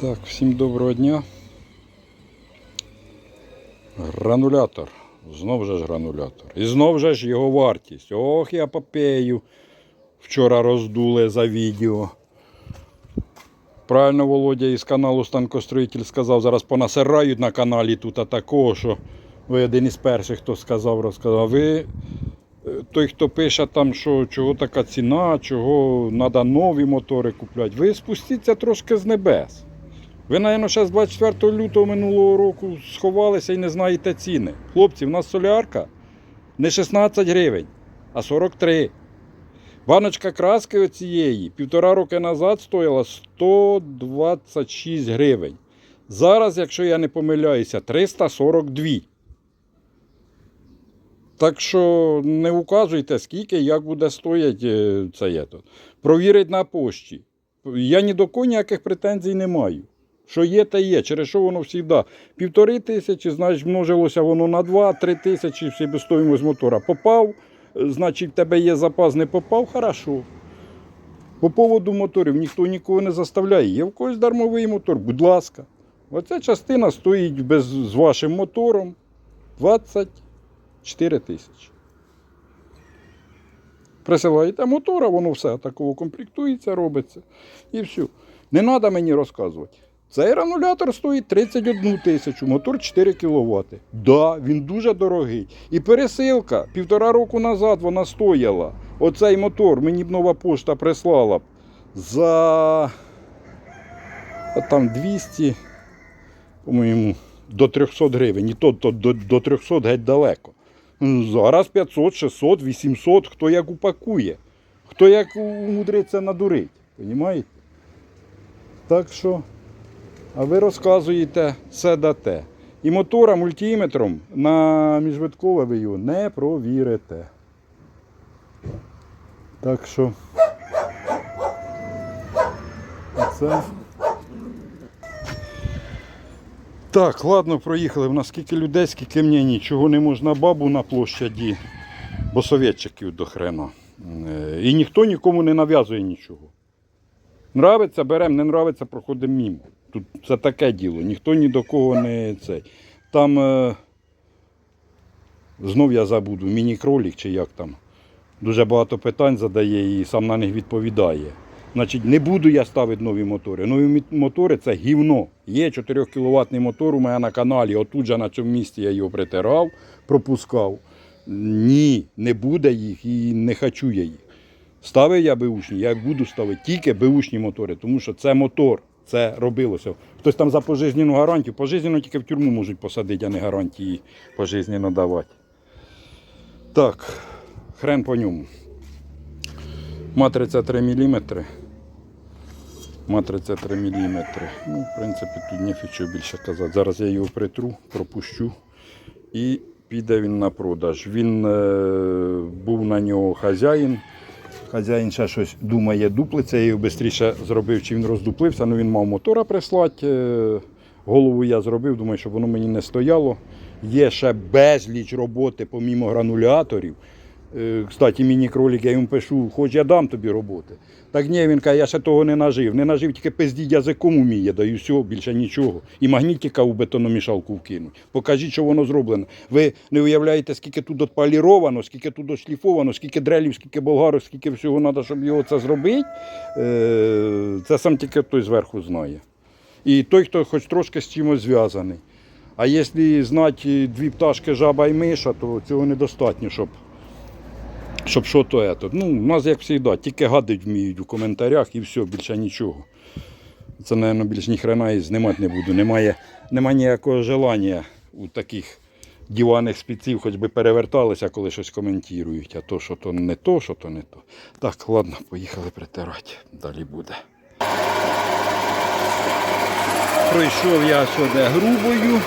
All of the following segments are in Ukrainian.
Так, всім доброго дня. Гранулятор. Знов же ж гранулятор. І знов же ж його вартість. Ох, я попею. Вчора роздули за відео. Правильно Володя із каналу Станкостроїтель сказав, зараз понасирають на каналі тут такого, що ви один із перших, хто сказав, розказав. Ви е, той, хто пише там, що чого така ціна, чого треба нові мотори купляти, ви спустіться трошки з небес. Ви, мабуть, ще з 24 лютого минулого року сховалися і не знаєте ціни. Хлопці, в нас солярка не 16 гривень, а 43. Баночка краски оцієї півтора роки назад стоїла 126 гривень. Зараз, якщо я не помиляюся, 342. Так що не указуйте, скільки, як буде стояти це. Провірить на пошті. Я ні до кого ніяких претензій не маю. Що є, та є. Через що воно завжди півтори тисячі, значить, множилося воно на два-три тисячі себестоїмость мотора. Попав, е, значить, в тебе є запас, не попав, хорошо. По поводу моторів ніхто нікого не заставляє. Є в когось дармовий мотор, будь ласка. Оця частина стоїть без, з вашим мотором 24 тисячі. Присилаєте мотора, воно все такого комплектується, робиться. І все. Не треба мені розказувати. Цей гранулятор стоїть 31 тисячу, мотор 4 кВт. Да, він дуже дорогий. І пересилка півтора року назад вона стояла. Оцей мотор мені б нова пошта прислала б за там 200, по-моєму, до 300 гривень. І то, то до, до 300 геть далеко. Ну, Зараз 500, 600, 800, хто як упакує, хто як умудриться надурить. Понімаєте? Так що, а ви розказуєте все дате. І мотора мультиметром на міжвиткове ви його не провірите. Так що. Це. Так, ладно, проїхали. В нас скільки людей, скільки мені нічого не можна бабу на площаді, бо совєтчиків до хрена. Е, І ніхто нікому не нав'язує нічого. Нравиться, беремо, не нравиться, проходимо мимо. Тут це таке діло, ніхто ні до кого не цей. Там е, знов я забуду, міні-кролік чи як там. Дуже багато питань задає і сам на них відповідає. Значить, не буду я ставити нові мотори. Нові мотори це гівно. Є 4 кВт мотор у мене на каналі. Отут же на цьому місці я його притирав, пропускав. Ні, не буде їх і не хочу я їх. Ставив я беушні, я буду ставити тільки беушні мотори, тому що це мотор, це робилося. Хтось там за пожизненну гарантію, пожизненну тільки в тюрму можуть посадити, а не гарантії пожизненно давати. Так, хрен по ньому. Матриця 3 мм. Матриця 3 мм. Ну, в принципі, тут хочу більше казати. Зараз я його притру, пропущу і піде він на продаж. Він е, був на нього хазяїн. Хазяїн ще щось думає, дуплиться, я його швидше зробив, чи він роздуплився. Ну він мав мотора прислати. е, Голову я зробив, думаю, щоб воно мені не стояло. Є ще безліч роботи помімо грануляторів. Е, Кстати, міні-кролік, я йому пишу, хоч я дам тобі роботи. Так ні, він каже, я ще того не нажив. Не нажив, тільки пиздіть язиком уміє, даю все, більше нічого. І магнітика у бетономішалку вкинуть. Покажіть, що воно зроблено. Ви не уявляєте, скільки тут отполіровано, скільки тут дошліфовано, скільки дрелів, скільки болгарок, скільки всього треба, щоб його це зробити. Е, Це сам тільки той зверху знає. І той, хто хоч трошки з чимось зв'язаний. А якщо знати дві пташки, жаба і миша, то цього недостатньо, щоб щоб що то ето. Ну, у нас, як завжди, тільки гадить вміють у коментарях і все, більше нічого. Це, мабуть, більш ніхрена і знімати не буду. Немає, немає ніякого желання у таких диваних спеців, хоч би переверталися, коли щось коментують. А то, що то не то, що то не то. Так, ладно, поїхали притирати. Далі буде. Пройшов я сюди грубою.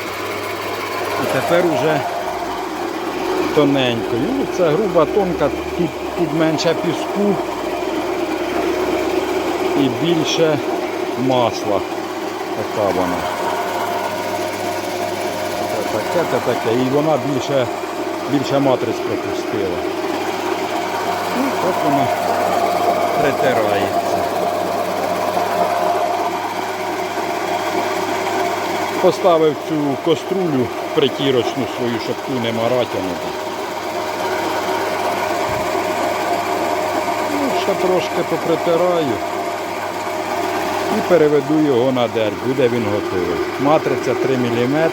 І тепер уже тоненькою. Ну, це груба, тонка, тут, тут менше піску і більше масла. Така вона. Це таке, це таке. І вона більше, більше матриць пропустила. Ну, так вона притирається. Поставив цю каструлю притірочну свою, ту не маратянути. Ну, ще трошки попритираю і переведу його на дерь. Буде він готовий. Матриця 3 мм.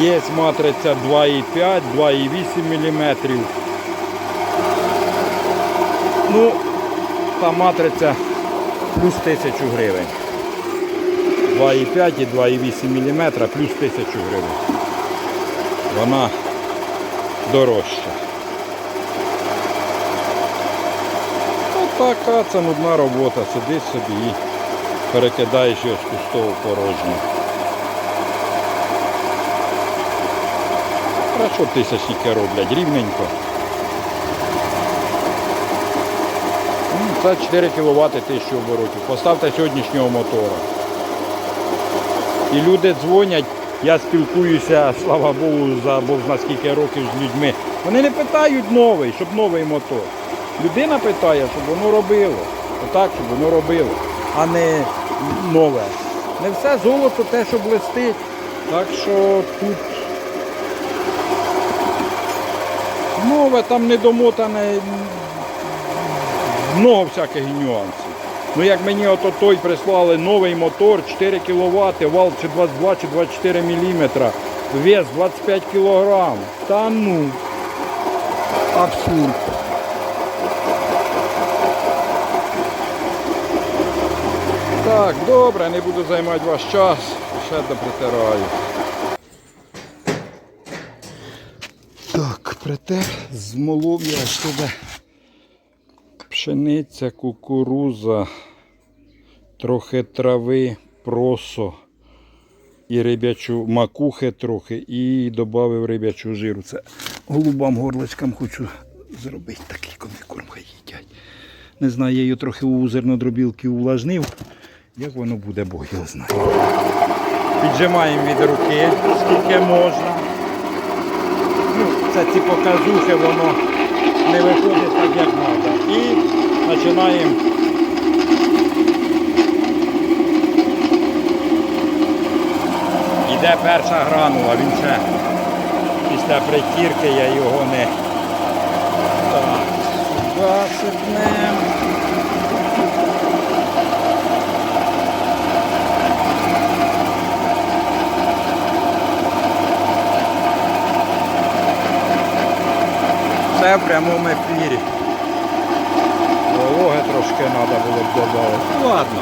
Є матриця 2,5, 2,8 мм. Ну, та матриця плюс 1000 гривень. 2,5 і 2,8 мм плюс 1000 гривень. Вона дорожча. Отака це нудна робота. Сидиш собі і перекидаєш його з пустого. А що тисячники роблять? Рівненько. Ну, Це 4 кВт 1000 оборотів. Поставте сьогоднішнього мотора. І люди дзвонять, я спілкуюся, слава Богу, за Бог зна скільки років з людьми. Вони не питають новий, щоб новий мотор. Людина питає, щоб воно робило. Отак, щоб воно робило, а не нове. Не все золото те, що блистить. Так що тут нове, там недомотане, много всяких нюансів. Ну як мені ото той прислали новий мотор, 4 кВт, вал чи 22 чи 24 мм, вес 25 кг. Та ну, абсурд. Так, добре, не буду займати ваш час, ще допритираю. Так, притер, змолов я сюди. Пшениця, кукуруза, трохи трави, просо і рибячу макухи трохи і додав рибячу жиру. Це голубам горличкам хочу зробити такий комікорм, хай їдять. Не знаю, я її трохи у зернодробілки увлажнив. Як воно буде, Бог його знає. Піджимаємо від руки, скільки можна. Ну, це ці показухи, воно не виходить так, як треба. І починаємо. Іде перша гранула, він ще після притірки я його не так, сюди сипнемо. Все в прямому ефірі. Вологи трошки треба було б додати. Ну ладно.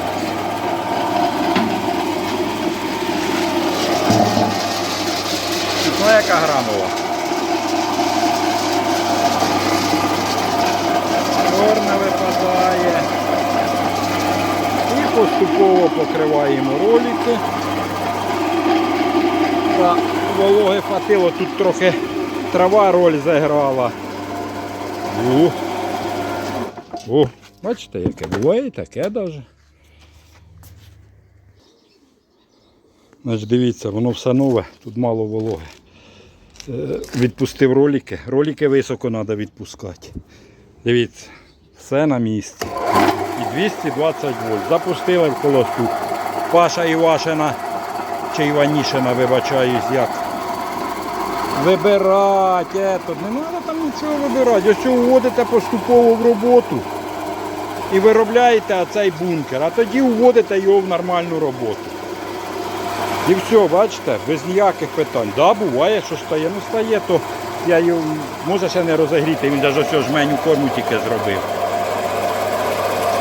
Ну яка гранула? Чорна випадає. І поступово покриваємо ролики. Та вологи хватило, тут трохи трава роль заграла. О, О, бачите, яке буває таке даже. Значить, дивіться, воно все нове, тут мало вологи. Е, Відпустив ролики. Ролики високо треба відпускати. Дивіться, все на місці. І 220 вольт. Запустили в колоску. Паша Івашина чи Іванішина, вибачаюсь, як. Вибирати, ето. не треба нічого вибирати. Цього вводите поступово в роботу і виробляєте цей бункер, а тоді вводите його в нормальну роботу. І все, бачите, без ніяких питань. Да, буває, що стає. Ну стає, то я його може ще не розігріти, він навіть ось жменю корму тільки зробив.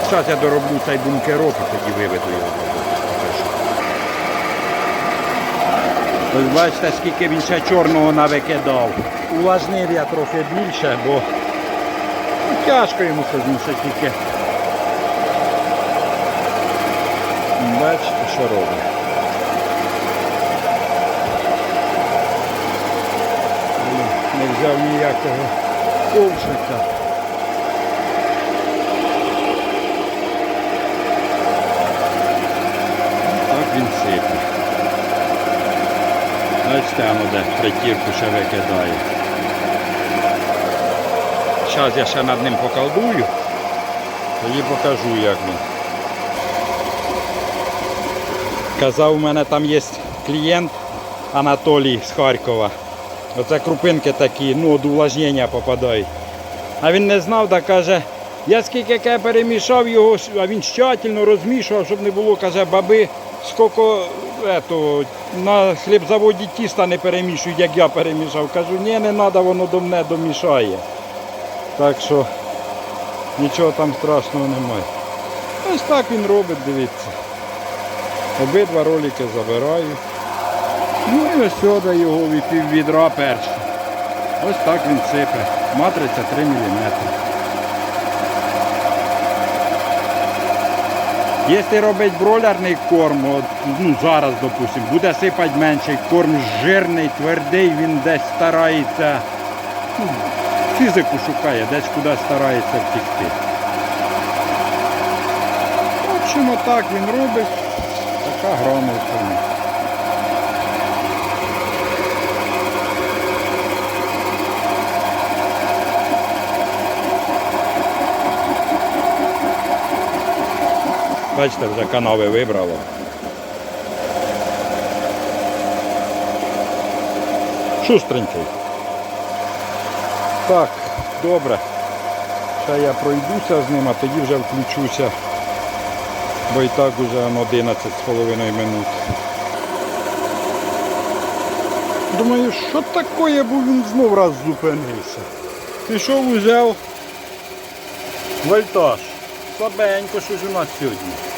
Зараз я дороблю цей бункерок і тоді виведу його в роботу. покажу. Ось бачите, скільки він ще чорного навикидав. Увлажнив я трохи більше, бо ну, тяжко йому щось ще тільки. Бачите, що робить. Не взяв ніякого ковшика. Так він сипе. Бачите, воно де притірку ще викидає. Зараз я ще над ним поколдую, тоді покажу, як він. Казав, у мене там є клієнт Анатолій з Харкова. Оце крупинки такі, ну, від увлажнення попадають. А він не знав, так каже, я скільки перемішав його, а він тщательно розмішував, щоб не було, каже, баби, скільки ето, на хлібзаводі тіста не перемішують, як я перемішав. Кажу, ні, не треба, воно до мене домішає. Так що нічого там страшного немає. Ось так він робить, дивіться. Обидва ролики забираю. Ну і ось сюди його від пів відра перший. Ось так він сипе. Матриця 3 мм. Якщо робить бройлерний корм, от, ну зараз, допустим, буде сипати менший, корм жирний, твердий, він десь старається, ну, фізику шукає, десь куди старається втікти. В общем, отак він робить, така грамота. Бачите, вже канави вибрало. Шустренький. Так, добре. Ще я пройдуся з ним, а тоді вже включуся. Бо і так уже 11 з половиною минут. Думаю, що таке, бо він знов раз зупинився. Пішов, взяв вольтаж. Слабенько щось у нас сьогодні.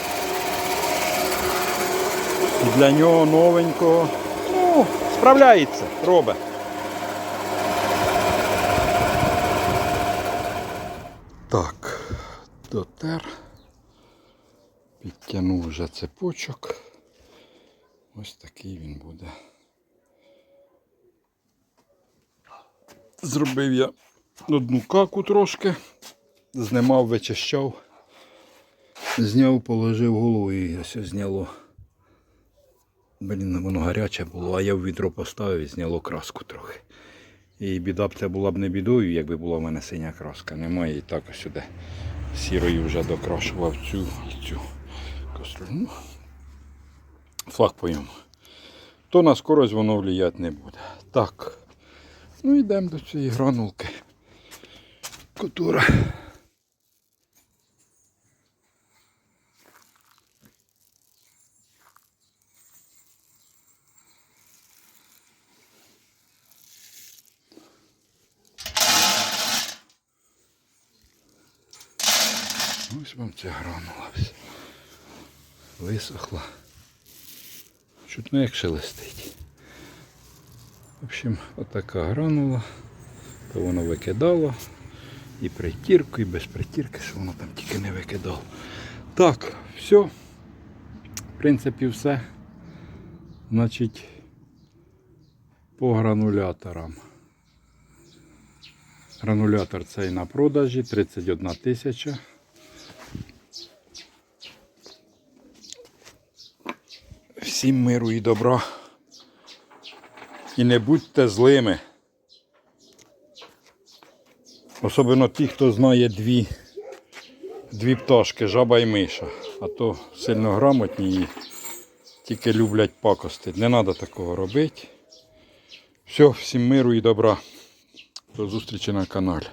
Для нього новенького. Ну, справляється, робить. Так, дотер. Підтягнув вже цепочок. Ось такий він буде. Зробив я одну каку трошки, знімав, вичищав. Зняв, положив голову і ось зняло. Блін, воно гаряче було, а я в відро поставив і зняло краску трохи. І біда б це була б не бідою, якби була в мене синя краска. Немає і так ось сюди сірою вже докрашував цю і цю каструлю. Ну, флаг по. То на скорость воно вліяти не буде. Так. Ну йдемо до цієї гранулки. Котура. Ось вам ця гранула. вся. Висохла. Чутно як шелестить. В общем, отака гранула. То воно викидало. І притірку, і без притірки, що воно там тільки не викидало. Так, все. В принципі, все. Значить, по грануляторам. Гранулятор цей на продажі 31 тисяча. Всім миру і добра. І не будьте злими. Особливо ті, хто знає дві, дві пташки, жаба і миша. А то сильно грамотні і тільки люблять пакости. Не треба такого робити. Все, всім миру і добра. До зустрічі на каналі.